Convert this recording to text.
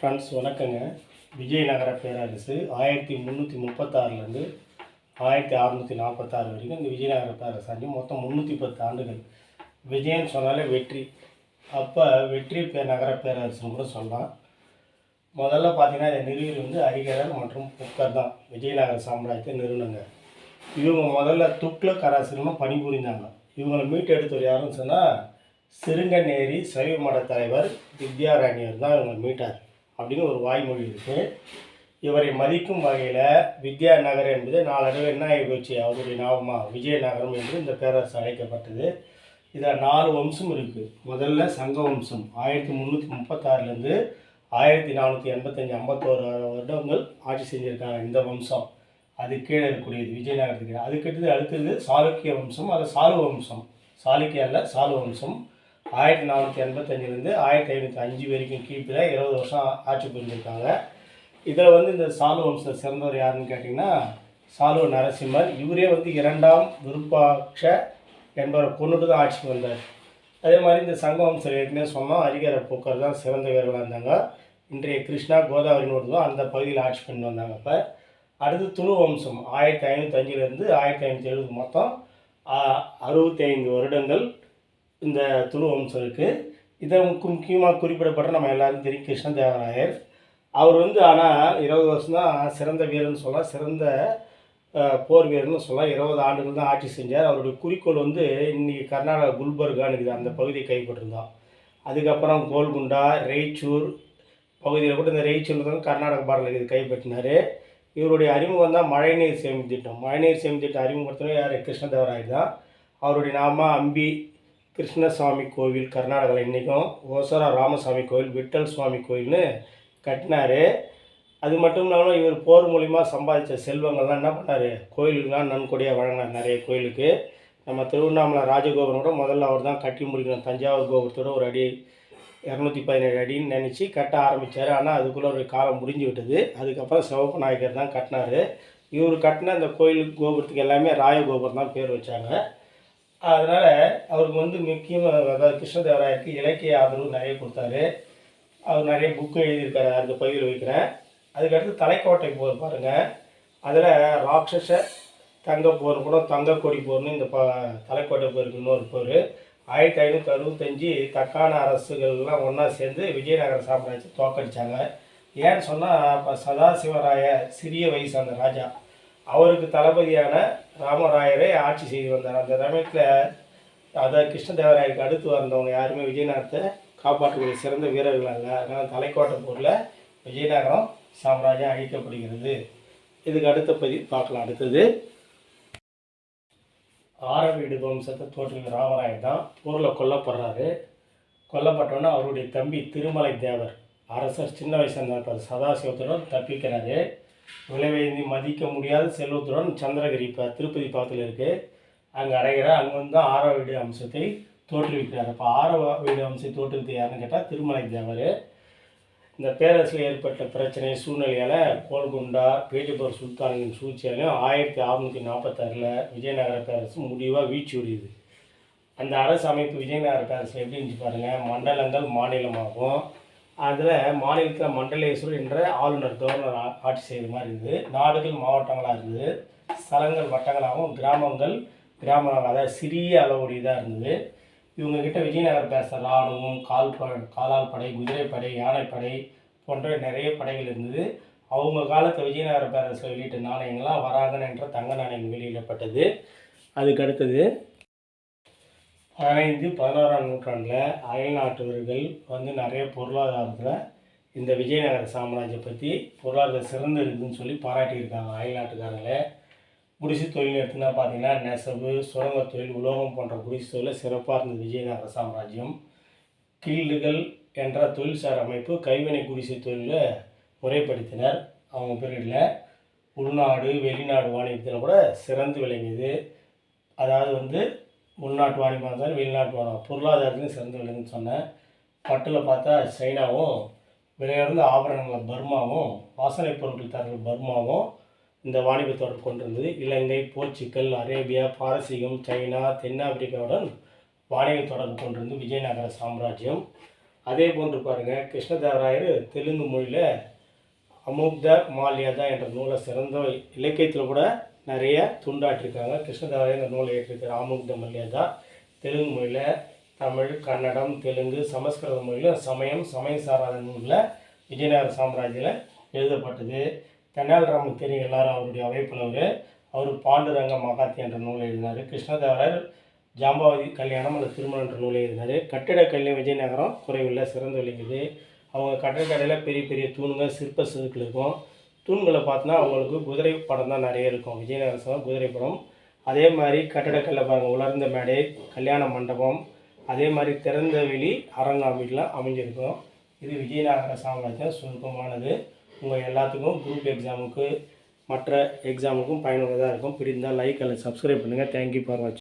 Friends வணக்கங்க. விஜயநகர பேரரசு ஆயிரத்தி முந்நூற்றி முப்பத்தாறுலேருந்து ஆயிரத்தி அறநூற்றி நாற்பத்தாறு வரைக்கும் இந்த விஜயநகர பேரரசு மொத்தம் முந்நூற்றி பத்து ஆண்டுகள். விஜயன்னு சொன்னாலே வெற்றி. அப்போ வெற்றி பே நகர பேரரசுன்னு கூட சொல்லலாம். முதல்ல பார்த்தீங்கன்னா இந்த நிறுவி வந்து அரிகரர் மற்றும் புக்கர் தான். விஜயநகர சாம்ராஜ்யத்தை நிறுவனங்க. இவங்க முதல்ல துக்ளக் அரசர்களும் பணிபுரிந்தாங்க. இவங்களை மீட்டெடுத்தவர் யாருன்னு சொன்னால் சிறுங்கநேரி சைவ மட தலைவர் வித்யாராணியர் தான் இவங்களை மீட்டார். அப்படின்னு ஒரு வாய்மொழி இருக்குது இவரை மதிக்கும் வகையில் வித்யா நகர் என்பது நாளடைவு என்ன ஆகி போச்சு? அவருடைய நாமமா? விஜயநகரம் என்று இந்த பேரரசு அழைக்கப்பட்டது. இதில் நாலு வம்சம் இருக்குது முதல்ல சங்க வம்சம். ஆயிரத்தி முந்நூற்றி முப்பத்தாறுலேருந்து ஆயிரத்தி நானூற்றி எண்பத்தஞ்சு ஐம்பத்தோரு வருடங்கள் ஆட்சி செஞ்சுருக்காங்க இந்த வம்சம். அது கீழே இருக்கக்கூடியது விஜயநகரத்துக்கு கீழே. அதுக்கடுத்து அடுத்தது சாளுக்கிய வம்சம் அது சாலு வம்சம். சாளுக்கிய அல்ல சாலு வம்சம். ஆயிரத்தி நானூற்றி எண்பத்தஞ்சிலேருந்து ஆயிரத்தி ஐநூற்றி அஞ்சு வரைக்கும் கிபியில் இருபது வருஷம் ஆட்சி புரிஞ்சிருக்காங்க. இதில் வந்து இந்த சாலு வம்சம் சிறந்தவர் யாருன்னு கேட்டிங்கன்னா சாலு நரசிம்மர். இவரே வந்து இரண்டாம் விருப்பாட்ச என்பவரை கொண்டுட்டு தான் ஆட்சிக்கு வந்தார். அதே மாதிரி இந்த சங்க வம்சம் ஏற்கனவே சொன்னோம் அரிகர போக்கர் தான் சிறந்த வீரர்களாக இருந்தாங்க. இன்றைய கிருஷ்ணா கோதாவரின்னு தான் அந்த பகுதியில் ஆட்சி பண்ணி வந்தாங்க அப்போ. அடுத்து துளு வம்சம் ஆயிரத்தி ஐநூற்றி அஞ்சுலேருந்து ஆயிரத்தி ஐநூற்றி எழுபது மொத்தம் அறுபத்தி ஐந்து வருடங்கள் இந்த துளு வம்சம் இருக்குது இதை முக்கிய முக்கியமாக குறிப்பிடப்பட்ட நம்ம எல்லாரும் தெரியும் கிருஷ்ணதேவராயர் அவர் வந்து ஆனால் இருபது வருஷம் தான் சிறந்த வீரர்னு சொல்லலாம். சிறந்த போர் வீரர்னு சொல்லலாம். இருபது ஆண்டுகள் தான் ஆட்சி செஞ்சார். அவருடைய குறிக்கோள் வந்து இன்றைக்கி கர்நாடகா குல்பர்கான்னு அந்த பகுதியை கைப்பற்றிருந்தோம் அதுக்கப்புறம் கோல்குண்டா ரெய்ச்சூர் பகுதியில் கூட இந்த ரெய்ச்சூர் தான் கர்நாடக பாடலில் இது கைப்பற்றினார். இவருடைய அறிமுகம் தான் மழைநீர் சேமிப்பு திட்டம் மழைநீர் சேமிப்பு திட்டம் அறிமுகப்படுத்தினது யார் கிருஷ்ணதேவராயர் தான். அவருடைய நாம அம்பி கிருஷ்ணசாமி கோவில் கர்நாடகாவில் இன்றைக்கும் ஓசரா ராமசாமி கோவில் விட்டல் சுவாமி கோவில்னு கட்டினார். அது மட்டும் இல்லாமல் இவர் போர் மூலிமா சம்பாதிச்ச செல்வங்கள்லாம் என்ன பண்ணார்? கோயிலுக்கெலாம் நன்கொடையாக வழங்கினார் நிறைய கோயிலுக்கு. நம்ம திருவண்ணாமலை ராஜகோபுரம் கூட முதல்ல அவர் தான் கட்டி முடிக்கணும் தஞ்சாவூர் கோபுரத்தோட ஒரு அடி இரநூத்தி பதினேழு அடின்னு நினச்சி கட்ட ஆரம்பித்தார் ஆனால் அதுக்குள்ளே ஒரு காலம் முடிஞ்சு விட்டது. அதுக்கப்புறம் சிவப்பு நாயக்கர் தான் கட்டினார். இவர் கட்டின அந்த கோயில் கோபுரத்துக்கு எல்லாமே ராயகோபுரம் தான் பேர் வச்சாங்க. அதனால் அவருக்கு வந்து முக்கியமாக அதாவது கிருஷ்ணதேவராயருக்கு இலக்கிய ஆதரவு நிறைய கொடுத்தாரு. அவர் நிறைய புக்கு எழுதியிருக்காரு அந்த பகுதியில் வைக்கிறேன். அதுக்கடுத்து தலைக்கோட்டை போர் பாருங்கள் அதில் ராட்சச தங்க போர் கூட தங்க கொடி போர்னு இந்த ப தலைக்கோட்டை போருக்கு இன்னொரு போர். ஆயிரத்தி ஐநூற்றி அறுபத்தஞ்சி தக்கான அரசுகள்லாம் ஒன்றா சேர்ந்து விஜயநகர சாம்ராஜ்யத்தை தோக்கடிச்சாங்க ஏன்னு சொன்னால் இப்போ சதாசிவராய சிறிய வயசு அந்த ராஜா. அவருக்கு தளபதியான ராமராயரை ஆட்சி செய்து வந்தார். அந்த சமயத்தில் அதை கிருஷ்ணதேவராயருக்கு அடுத்து வந்தவங்க யாருமே விஜயநகரத்தை காப்பாற்றக்கூடிய சிறந்த வீரர்கள் அல்ல. அதனால் தலைக்கோட்டை போரில் விஜயநகரம் சாம்ராஜ்யம் அழிக்கப்படுகிறது. இதுக்கு அடுத்த பதிவு பார்க்கலாம். அடுத்தது ஆரவீடு வம்சத்தை தோற்றுகிற ராமராயர் தான் போரில் கொல்லப்படுறாரு. கொல்லப்பட்டோன்னே அவருடைய தம்பி திருமலை தேவர் அரசர் சின்ன வயசாக இருந்தார் சதாசிவத்துடன் தப்பிக்கிறாரு. விலைவேந்தி மதிக்க முடியாத செல்வத்துடன் சந்திரகிரி இப்போ திருப்பதி பக்கத்தில் இருக்குது அங்கே அடைகிறார் அங்கே வந்து ஆரவ வீடு அம்சத்தை தோற்றுவிக்கிறார். அப்போ ஆரவ வீடு அம்சத்தை தோற்றுவித்து யாருன்னு கேட்டால் திருமலை தேவர். இந்த பேரரசில் ஏற்பட்ட பிரச்சனை சூழ்நிலையால் கோல்குண்டா பேஜப்பூர் சுல்தானின் சூழ்ச்சியாலையும் ஆயிரத்தி அறுநூற்றி நாற்பத்தாறில் விஜயநகர பேரரசு முடிவாக வீழ்ச்சி உடையுது. அந்த அரசு அமைப்பு விஜயநகர பேரரசில் எப்படி இருந்துச்சு பாருங்கள் மண்டலங்கள் மாநிலமாகும். அதில் மாநிலத்தில் மண்டலேஸ்வர் என்ற ஆளுநர் கவர்னர் ஆ- ஆட்சி செய்கிற மாதிரி இருந்தது நாடுகள் மாவட்டங்களாக இருந்தது ஸ்தலங்கள் வட்டங்களாகவும் கிராமங்கள் கிராமங்களாக அதாவது சிறிய அளவுடையதாக இருந்தது. இவங்கக்கிட்ட விஜயநகர் விஜயநகர பேச இராணுவம் கால் ப காலால் படை குதிரைப்படை யானைப்படை போன்ற நிறைய படைகள் இருந்தது. அவங்க காலத்து விஜயநகர பேரரசில் வெளியிட்ட நாணயங்கள்லாம் வராகன் என்ற தங்க நாணயம் வெளியிடப்பட்டது. அதுக்கு அடுத்தது பதினைந்து பதினாறாம் நூற்றாண்டில் அயல்நாட்டவர்கள் வந்து நிறைய பொருளாதாரத்தில் இந்த விஜயநகர சாம்ராஜ்யம் பற்றி பொருளாதாரம் சிறந்து இருக்குதுன்னு சொல்லி பாராட்டியிருக்காங்க அயல்நாட்டுக்காரங்களே. குடிசை தொழில் எடுத்துனா பார்த்தீங்கன்னா நெசவு சுரங்க தொழில் உலோகம் போன்ற குடிசை தொழில் சிறப்பாக இருந்தது விஜயநகர சாம்ராஜ்யம். கீல்டுகள் என்ற தொழில்சார் அமைப்பு கைவினை குடிசை தொழிலை முறைப்படுத்தினர் அவங்க பீரியடில். உள்நாடு வெளிநாடு வாணிபத்தில் கூட சிறந்து விளங்கியது. அதாவது வந்து உள்நாட்டு வாணிபம் சார் வெளிநாட்டு வாணிபம் பொருளாதாரத்துலையும் சிறந்து விளங்குன்னு சொன்னேன். பட்டில் பார்த்தா சைனாவும் விலையுறந்த ஆபரணங்களை பர்மாவும் வாசனை பொருட்கள் தரங்கள் பர்மாவும் இந்த வாணிபத்தோடு கொண்டிருந்தது. இலங்கை போர்ச்சுக்கல் அரேபியா பாரசீகம் சைனா தென்னாப்பிரிக்காவுடன் வாணிக தொடர்பு கொண்டிருந்து விஜயநகர சாம்ராஜ்யம். அதே போன்று பாருங்கள் கிருஷ்ணதேவராயர் தெலுங்கு மொழியில் அமுக்த மால்யாதா என்ற நூலை சிறந்த இலக்கியத்தில் கூட நிறைய துண்டாட்டிருக்காங்க கிருஷ்ணதாரங்கிற இந்த நூலை ஏற்றிருக்கார் அமுக்த தெலுங்கு மொழியில் தமிழ் கன்னடம் தெலுங்கு சமஸ்கிருத மொழியில் சமயம் சமயம் சாராத நூலில் விஜயநகர சாம்ராஜ்யில் எழுதப்பட்டது. தென்னாலிராமன் தெரியும் எல்லாரும் அவருடைய அவைப்புலவர் அவர் பாண்டுரங்க மகாத்தி என்ற நூலை எழுதினார். கிருஷ்ணதேவரர் ஜாம்பாவதி கல்யாணம் அந்த திருமணம் என்ற நூலை எழுதினார். கட்டிடக்கலை விஜயநகரம் குறைவில்லை சிறந்து விளங்குது அவங்க கட்டிடக்கடையில் பெரிய பெரிய தூணுங்க சிற்ப செதுக்கல் இருக்கும். தூண்களை பார்த்தோன்னா அவங்களுக்கு குதிரை படம் தான் நிறைய இருக்கும். விஜயநகர சபை குதிரை படம். அதே மாதிரி கட்டடக்கல்ல பாருங்கள் உலர்ந்த மேடை கல்யாண மண்டபம் அதே மாதிரி திறந்த வெளி அரங்காமிலாம் அமைஞ்சிருக்கும். இது விஜயநகர சாம்ராஜ்யம் சுருக்கமானது. உங்கள் எல்லாத்துக்கும் குரூப் எக்ஸாமுக்கு மற்ற எக்ஸாமுக்கும் பயனுள்ளதாக இருக்கும். பிடிந்தால் லைக் அல்லது சப்ஸ்கிரைப் பண்ணுங்கள் தேங்க்யூ ஃபார் வாட்சிங்